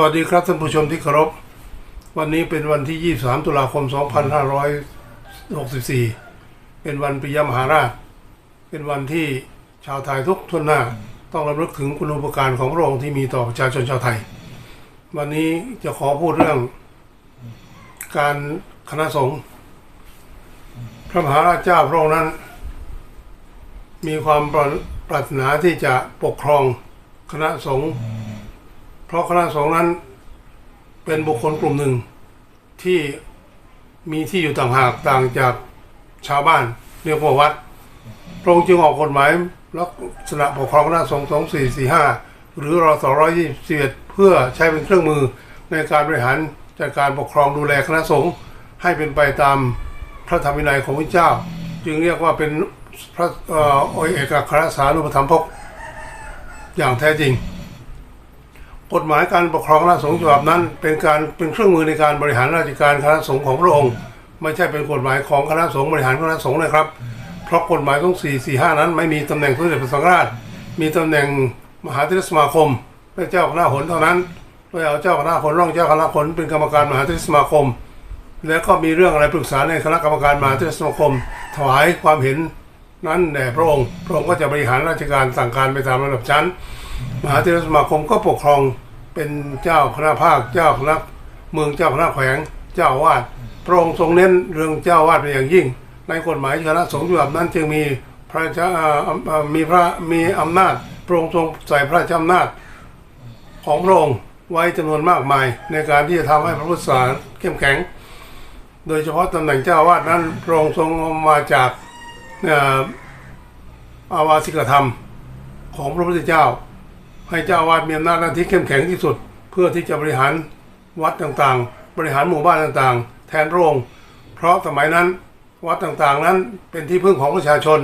วัสดีครับท่านผู้ชมที่เคารพ วันนี้เป็นวันที่ 23 ตุลาคม 2564 เป็นวันปิยมหาราช เป็นวันที่ชาวไทยทุกทุนหน้า ต้องรำลึกถึงคุณูปการของพระองค์ที่มีต่อประชาชนชาวไทย วันนี้จะขอพูดเรื่อง การคณะสงฆ์พระมหาราชเจ้าพระองค์นั้น มีความปรารถนาที่จะปกครองคณะสงฆ์ ราะคณะสงฆ์นั้นเป็นบุคคลกลุ่มหนึ่งที่มีที่อยู่ต่างหากต่างจากชาวบ้านเรียกว่าวัดพระองค์จึงออกกฎหมายลักษณะปกครองคณะสงฆ์สองสี่สี่ห้าหรือรสร้อยยี่สิบเอ็ดเพื่อใช้เป็นเครื่องมือในการบริหารจัดการปกครองดูแลคณะสงฆ์ให้เป็นไปตามพระธรรมวินัยของพระเจ้า จึงเรียกว่าเป็นพระเออเอกอัครสานุปธรรมภกอย่างแท้จริง กฎหมายการปกครองคณะสงฆ์ฉบับนั้น เป็นการเป็นเครื่องมือในการบริหารราชการคณะสงฆ์ของพระองค์ ไม่ใช่เป็นกฎหมายของคณะสงฆ์บริหารคณะสงฆ์นะครับ เพราะกฎหมายต้อง4 4 5 นั้น ไม่มีตำแหน่งสมเด็จพระสังฆราช มีตำแหน่งมหาเทรสมาคมและเจ้าคณะหนเท่านั้นโดยเอาเจ้าคณะหนร่องเจ้าคณะหนเป็นกรรมการมหาเทรสมาคม แล้วก็มีเรื่องอะไรปรึกษาในคณะกรรมการมหาเทรสมาคม ถวายความเห็นนั้นแด่พระองค์ พระองค์ก็จะบริหารราชการสั่งการไปตามลำดับชั้น มหาเทรสมาคมก็ปกครองเป็นเจ้าคณะภาคเจ้าคณะเมืองเจ้าคณะแขวงเจ้าวาดพระองค์ทรงเน้นเรื่องเจ้าวาดเป็นอย่างยิ่ง ในกฎหมายคณะสงฆ์ฉบับนั้นจึงมีพระเจ้ามีพระมีอำนาจพระองค์ทรงใส่พระราชอำนาจของพระองค์ไว้จำนวนมากมาย ในการที่จะทำให้พระพุทธศาสนาเข้มแข็ง โดยเฉพาะตำแหน่งเจ้าวาสนั้นพระองค์ทรงมาจากเอ่ออาวาสิกธรรมของพระพุทธเจ้า ให้เจ้าอาวาสมีอำนาจหน้าที่เข้มแข็งที่สุด เพื่อที่จะบริหารวัดต่างๆ บริหารหมู่บ้านต่างๆ แทนพระองค์เพราะสมัยนั้นวัดต่างๆนั้นเป็นที่พึ่งของประชาชน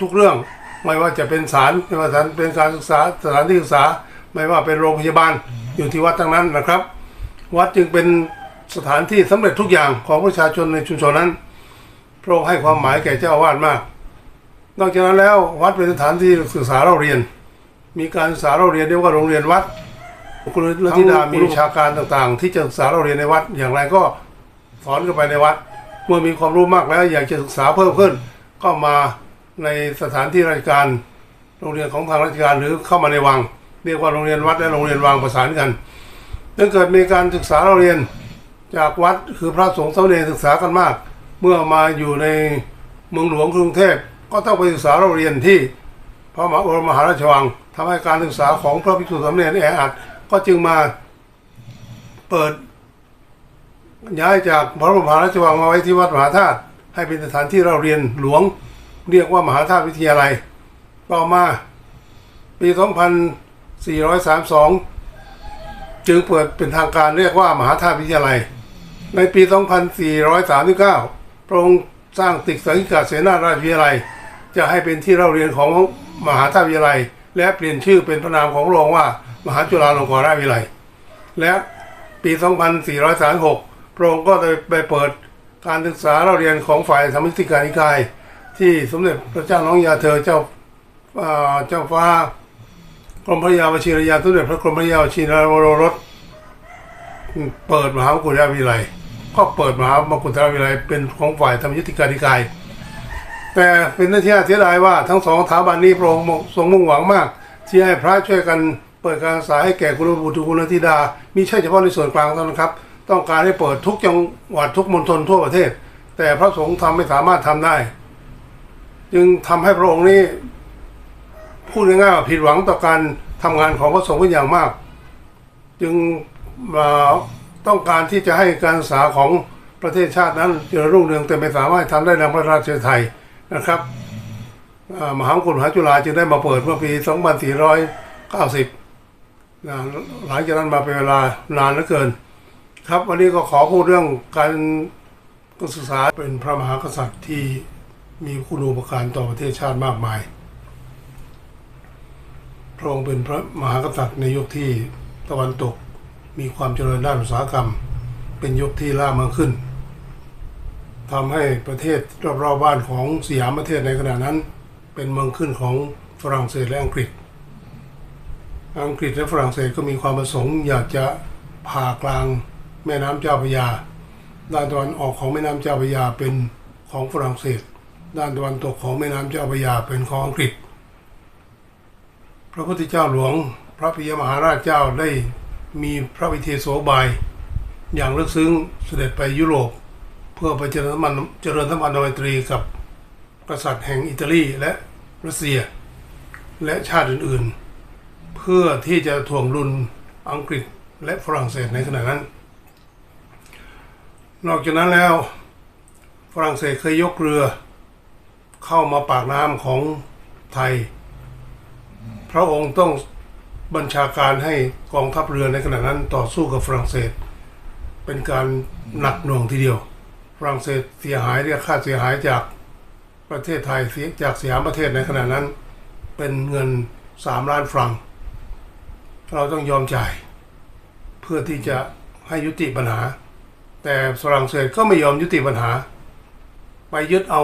ทุกๆเรื่อง ไม่ว่าจะเป็นศาลไม่ว่าจะเป็นการศึกษาสถานที่ศึกษา ไม่ว่าเป็นโรงพยาบาลอยู่ที่วัดทั้งนั้นนะครับ วัดจึงเป็นสถานที่สำเร็จทุกอย่างของประชาชนในชุมชนนั้นพระองค์ให้ความหมายแก่เจ้าอาวาสมาก นอกจากนั้นแล้ววัดเป็นสถานที่ศึกษาเราเรียน มีการศึกษาเราเรียนเรียกว่าโรงเรียนวัดคุณลัทธิดามีวิชาการต่างๆ ที่จะศึกษาเราเรียนในวัด อย่างไรก็สอนกันไปในวัด เมื่อมีความรู้มากแล้ว อยากจะศึกษาเพิ่มขึ้น ก็มาในสถานที่ราชการ โรงเรียนของทางราชการหรือเข้ามาในวัง เรียกว่าโรงเรียนวัดและโรงเรียนวังประสานกันถ้าเกิดมีการศึกษาเราเรียนจากวัดคือพระสงฆ์สามเณรศึกษากันมาก เมื่อมาอยู่ในเมืองหลวงกรุงเทพก็ต้องไปศึกษาเราเรียนที่พ ระมหาบรมมหาราชวังทำให้การศึกษาของพระภิกษุสามเณรแออัดก็จึงมาเปิด ย้ายจากพระบรมมหาราชวังมาไว้ที่วัดมหาธาตุให้เป็นสถานที่เราเรียนหลวง เรียกว่ามหาธาตุวิทยาลัย ต่อมา ปี 2432 จึงเปิดเป็นทางการเรียกว่ามหาธาตุวิทยาลัย ในปี 2439 พระองค์สร้างตึกสังฆกาเสนาราชวิทยาลัย จะให้เป็นที่เราเรียนของมหาวิทยาลัย และเปลี่ยนชื่อเป็นพระนามของพระองค์ว่า มหาจุฬาลงกรณราชวิทยาลัย และปี 2436 พระองค์ก็ได้ไปเปิดการศึกษาเราเรียนของฝ่ายธรรมิติการนิกาย ที่สมเด็จพระเจ้าน้องยาเธอเจ้าเจ้าฟ้ากรมพระยาวชิรยาสมเด็จพระกรมพระยาวชินวโรรสเปิดมหามกุฏราวิทยาลัยก็เปิดมหามกุฏราวิทยาลัยเป็นของฝ่ายธรรมยุติการนิกาย แต่เป็นหน้าที่เสียดายว่าทั้งสองสถาบันนี้พระองค์ทรงมุ่งหวังมาก ที่ให้พระช่วยกันเปิดการศึกษาให้แก่กุลบุตรกุลธิดามิใช่เฉพาะในส่วนกลางเท่านั้นครับ ต้องการให้เปิดทุกจังหวัดทุกมณฑลทั่วประเทศ แต่พระสงฆ์ทำไม่สามารถทำได้ จึงทำให้พระองค์นี้พูดง่ายๆว่าผิดหวังต่อการทำงานของพระสงฆ์เป็นอย่างมาก จึงต้องการที่จะให้การศึกษาของประเทศชาตินั้นเจริญรุ่งเรืองแต่ไม่สามารถทำได้ในพระราชไทย นะครับมหามกุฏมหาจุฬาจึงได้มาเปิดเมื่อปี 2490นะหลังจากนั้นมาเป็นเวลานานเหลือเกิน ครับวันนี้ก็ขอพูดเรื่องการศึกษาเป็นพระมหากษัตริย์ที่มีคุณูปการต่อประเทศชาติมากมาย พระองค์เป็นพระมหากษัตริย์ในยุคที่ตะวันตกมีความเจริญด้านอุตสาหกรรม เป็นยุคที่ล่าเมืองขึ้น ทำให้ประเทศรอบๆบ้านของสยามประเทศในขณะนั้น เป็นเมืองขึ้นของฝรั่งเศสและอังกฤษ อังกฤษและฝรั่งเศสก็มีความประสงค์อยากจะผ่ากลางแม่น้ำเจ้าพระยา ด้านตะวันออกของแม่น้ำเจ้าพระยาเป็นของฝรั่งเศส ด้านตะวันตกของแม่น้ำเจ้าพระยาเป็นของอังกฤษ พระพุทธเจ้าหลวงพระปิยมหาราชเจ้าได้มีพระวิเทศโสบาย อย่างลึกซึ้งเสด็จไปยุโรป เพื่อไปเจริญสัมพันธ์เจริญสัมพันธไมตรีกับกษัตริย์แห่งอิตาลีและรัสเซีย และชาติอื่นๆ เพื่อที่จะถ่วงดุลอังกฤษและฝรั่งเศสในขณะนั้น นอกจากนั้นแล้วฝรั่งเศสเคยยกเรือเข้ามาปากน้ำของไทย พระองค์ต้องบัญชาการให้กองทัพเรือในขณะนั้นต่อสู้กับฝรั่งเศส เป็นการหนักหน่วงทีเดียว ฝรั่งเศสเสียหายเรียกค่าเสียหายจากประเทศไทยเสียจากสยามประเทศในขณะนั้น เป็นเงินสามล้านฟรัง เราต้องยอมจ่าย เพื่อที่จะให้ยุติปัญหา แต่ฝรั่งเศสก็ไม่ยอมยุติปัญหา ไปยึดเอา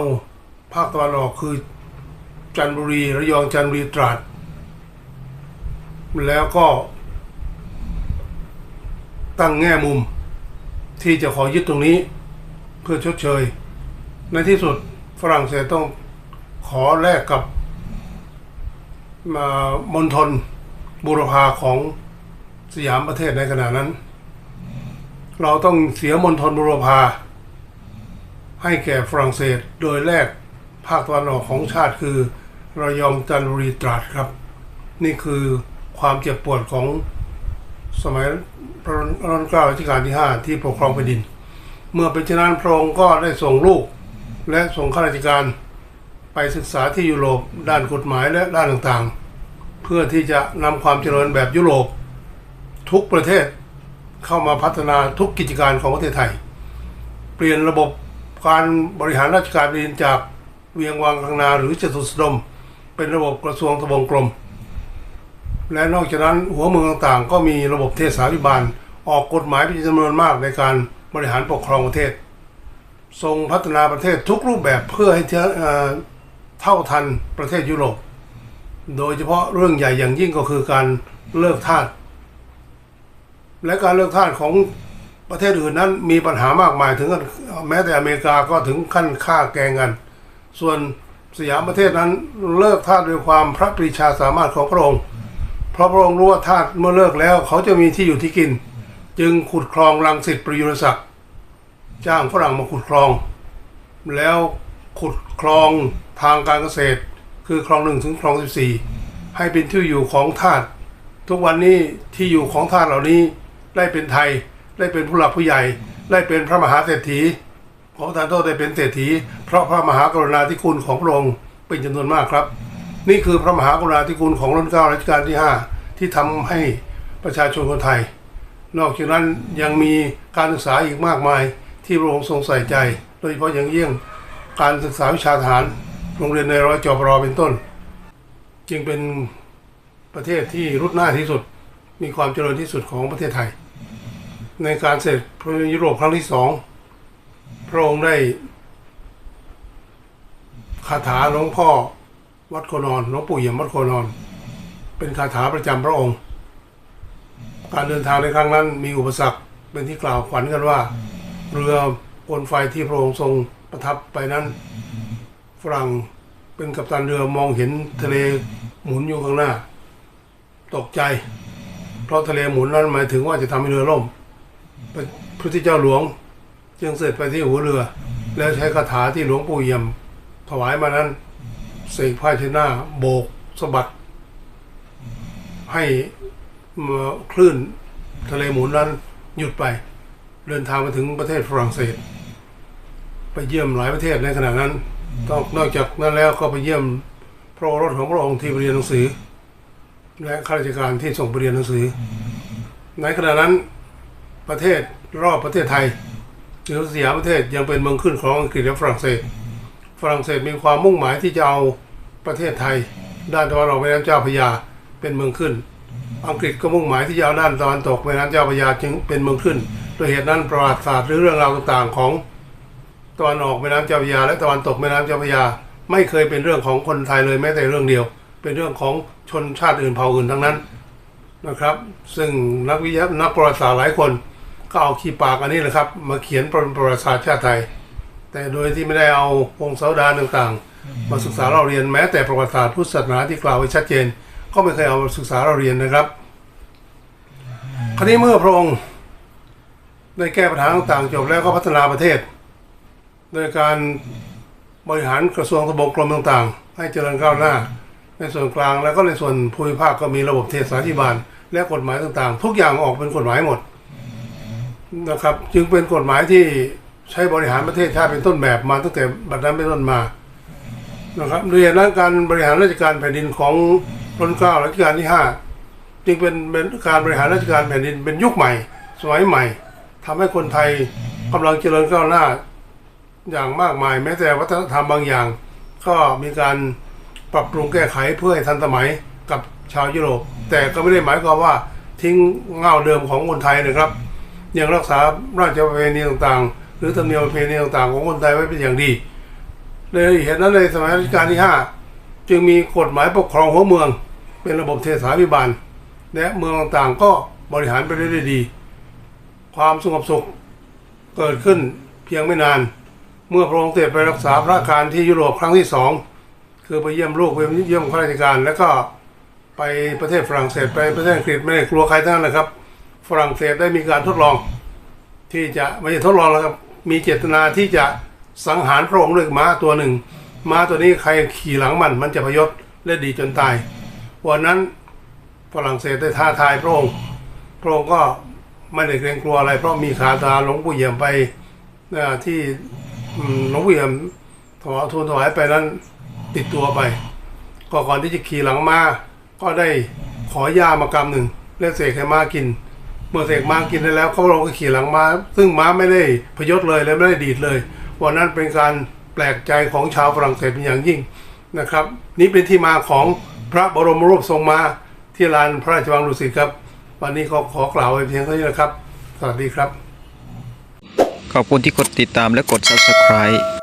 ภาคตะวันออกคือจันทบุรีระยองจันทบุรีตราด แล้วก็ ตั้งแง่มุมที่จะขอยึดตรงนี้ เพื่อชดเชย ในที่สุดฝรั่งเศสต้องขอแลกกับมณฑลบูรพาของสยามประเทศในขณะนั้น เราต้องเสียมณฑลบูรพาให้แก่ฝรั่งเศสโดยแลกภาคตะวันออกของชาติคือระยองจันทบุรีตราดครับ นี่คือความเจ็บปวดของสมัยพระรัชกาลรัชกาลที่ 5 ที่ปกครองแผ่นดิน เมื่อเป็นเช่นนั้นพระองค์ก็ได้ส่งลูก และส่งข้าราชการไปศึกษาที่ยุโรปด้านกฎหมายและด้านต่างๆ เพื่อที่จะนำความเจริญแบบยุโรป ทุกประเทศเข้ามาพัฒนาทุกกิจการของประเทศไทย เปลี่ยนระบบการบริหารราชการแผ่นดินจากเวียงวังคังนาหรือจตุสดม เป็นระบบกระทรวงทบวงกรม และนอกจากนั้นหัวเมืองต่างๆ ก็มีระบบเทศาภิบาลออกกฎหมายเป็นจำนวนมากในการ บริหารปกครองประเทศ ทรงพัฒนาประเทศทุกรูปแบบเพื่อให้เท่าทันประเทศยุโรป โดยเฉพาะเรื่องใหญ่อย่างยิ่งก็คือการเลิกทาสและการเลิกทาสของประเทศอื่นนั้นมีปัญหามากมายถึงแม้แต่อเมริกาก็ถึงขั้นฆ่าแกงกัน ส่วนสยามประเทศนั้นเลิกทาสด้วยความพระปรีชาสามารถของพระองค์ เพราะพระองค์รู้ว่าทาสเมื่อเลิกแล้ว เขาจะมีที่อยู่ที่กิน จึงขุดคลองรังสิตประยุรศักดิ์จ้างฝรั่งมาขุดคลอง แล้วขุดคลองทางการเกษตร คือคลองหนึ่งถึงคลองสิบสี่ให้เป็นที่อยู่ของทาสทุกวันนี้ที่อยู่ของทาสเหล่านี้ได้เป็นไทยได้เป็นผู้หลักผู้ใหญ่ได้เป็นพระมหาเศรษฐีขอทานโทษได้เป็นเศรษฐี เพราะพระมหากรุณาธิคุณของพระองค์เป็นจำนวนมากครับ นี่คือพระมหากรุณาธิคุณของรัชกาลรัชกาที่ 5 ที่ทำให้ประชาชนคนไทย นอกจากนั้นยังมีการศึกษาอีกมากมายที่พระองค์ทรงใส่ใจ โดยเฉพาะอย่างยิ่งการศึกษาวิชาทหาร โรงเรียนในร้อยจอปรเป็นต้น จึงเป็นประเทศที่รุดหน้าที่สุด มีความเจริญที่สุดของประเทศไทย ในการเสด็จพระยุโรปครั้งที่สองพระองค์ได้คาถาหลวงพ่อวัดโคนอนหลวงปู่เยี่ยมวัดโคนอน เป็นคาถาประจำพระองค์ การเดินทางในครั้งนั้นมีอุปสรรคเป็นที่กล่าวขวัญกันว่า เรือกลไฟที่พระองค์ทรงประทับไปนั้นฝรั่งเป็นกัปตันเรือมองเห็นทะเลหมุนอยู่ข้างหน้า ตกใจ เพราะทะเลหมุนนั้นหมายถึงว่าจะทำให้เรือล่มพระพุทธเจ้าหลวงจึงเสด็จไปที่หัวเรือ แล้วใช้คาถาที่หลวงปู่เยี่ยม ถวายมานั้นเสกผ้าเชดหน้า โบกสะบัดให้ คลื่นทะเลหมุนนั้นหยุดไป เดินทางมาถึงประเทศฝรั่งเศส ไปเยี่ยมหลายประเทศในขณะนั้นต้องนอกจากนั้นแล้วก็ไปเยี่ยมพระโอรสของพระองค์ที่ไปเรียนหนังสือ และข้าราชการที่ส่งไปเรียนหนังสือ ในขณะนั้นประเทศรอบประเทศไทยหรือสยามประเทศยังเป็นเมืองขึ้นของอังกฤษและฝรั่งเศส ฝรั่งเศสมีความมุ่งหมายที่จะเอาประเทศไทย ด้านตะวันออกแม่น้ำเจ้าพระยาเป็นเมืองขึ้น อังกฤษก็มุ่งหมายที่จะเอาด้านตะวันตกแม่น้ำเจ้าพระยาจึงเป็นเมืองขึ้นโดยเหตุนั้นประวัติศาสตร์หรือเรื่องราวต่างๆของตะวันออกแม่น้ำเจ้าพระยา และตะวันตกแม่น้ำเจ้าพระยา ไม่เคยเป็นเรื่องของคนไทยเลยแม้แต่เรื่องเดียว เป็นเรื่องของชนชาติอื่นเผ่าอื่นทั้งนั้นนะครับ ซึ่งนักวิทยานักประวัติศาสตร์หลายคนก็เอาขีปากอันนี้แหละครับ มาเขียนประวัติศาสตร์ชาติไทย แต่โดยที่ไม่ได้เอาวงศาวดารต่างๆ มาศึกษาเราเรียนแม้แต่ประวัติศาสตร์พุทธศาสนาที่กล่าวไว้ชัดเจน ก็ไม่เคยเอามาศึกษาเราเรียนนะครับ คราวนี้เมื่อพระองค์ได้แก้ปัญหาต่างๆจบแล้วก็พัฒนาประเทศ โดยการบริหารกระทรวงทบวงกรมต่างๆ ให้เจริญก้าวหน้า ในส่วนกลางแล้วก็ในส่วนภูมิภาคก็มีระบบเทศาธิบาล และกฎหมายต่างๆ ทุกอย่างออกเป็นกฎหมายหมดนะครับ จึงเป็นกฎหมายที่ใช้บริหารประเทศชาติเป็นต้นแบบมาตั้งแต่บัดนั้นเป็นต้นมานะครับโดยเหตุนั้นการบริหารราชการแผ่นดินของ รัชการัชกาลที่ห้าจึงเป็นเป็นการบริหารราชการแผ่นดินเป็นยุคใหม่ สมัยใหม่ทำให้คนไทยกำลังเจริญก้าวหน้า อย่างมากมาย แม้แต่วัฒนธรรมบางอย่าง ก็มีการปรับปรุงแก้ไขเพื่อให้ทันสมัยกับชาวยุโรป แต่ก็ไม่ได้หมายความว่าทิ้งเงาเดิมของคนไทยนะครับ ยังรักษาราชประเพณีต่างๆ หรือธรรมเนียมประเพณีต่างๆ ของคนไทยไว้เป็นอย่างดีเลยเหตุนั้นในสมัยรัชกาลที่ 5 จึงมีกฎหมายปกครองหัวเมือง เป็นระบบเทศาภิบาล และเมืองต่างๆก็บริหารไปได้ดี ความสงบสุขเกิดขึ้นเพียงไม่นาน เมื่อพระองค์เสด็จไปรักษาพระการที่ยุโรปครั้งที่สองคือไปเยี่ยมลูกไปเยี่ยมข้าราชการแล้วก็ไปประเทศฝรั่งเศสไปประเทศอังกฤษไม่ได้กลัวใครทั้งนั้นนะครับ ฝรั่งเศสได้มีการทดลอง ที่จะไม่ใช่ทดลองแล้วครับมีเจตนาที่จะสังหารพระองค์ด้วยม้าตัวหนึ่งม้าตัวนี้ใครขี่หลังมันมันจะพยศและดีจนตาย วันนั้นฝรั่งเศสได้ท้าทายพระองค์พระองค์ก็ไม่ได้เกรงกลัวอะไร เพราะมีคาถาหลวงปู่เยี่ยมไปที่หลวงปู่เยี่ยมถวายทูลถวายไปนั้นติดตัวไปก็ก่อนที่จะขี่หลังมาก็ได้ขอยามากำหนึ่งแล้วเสกให้มากิน เมื่อเสกมากินได้แล้วเขาลงก็ขี่หลังมา ซึ่งม้าไม่ได้พยศเลยและไม่ได้ดีดเลยวันนั้นเป็นการแปลกใจของชาวฝรั่งเศสเป็นอย่างยิ่งนะครับ นี่เป็นที่มาของ พระบรมรูปทรงมาที่ลานพระราชวังดุสิตครับ วันนี้ก็ขอกล่าวไว้เพียงเท่านี้นะครับ สวัสดีครับ ขอบคุณที่กดติดตามและกด subscribe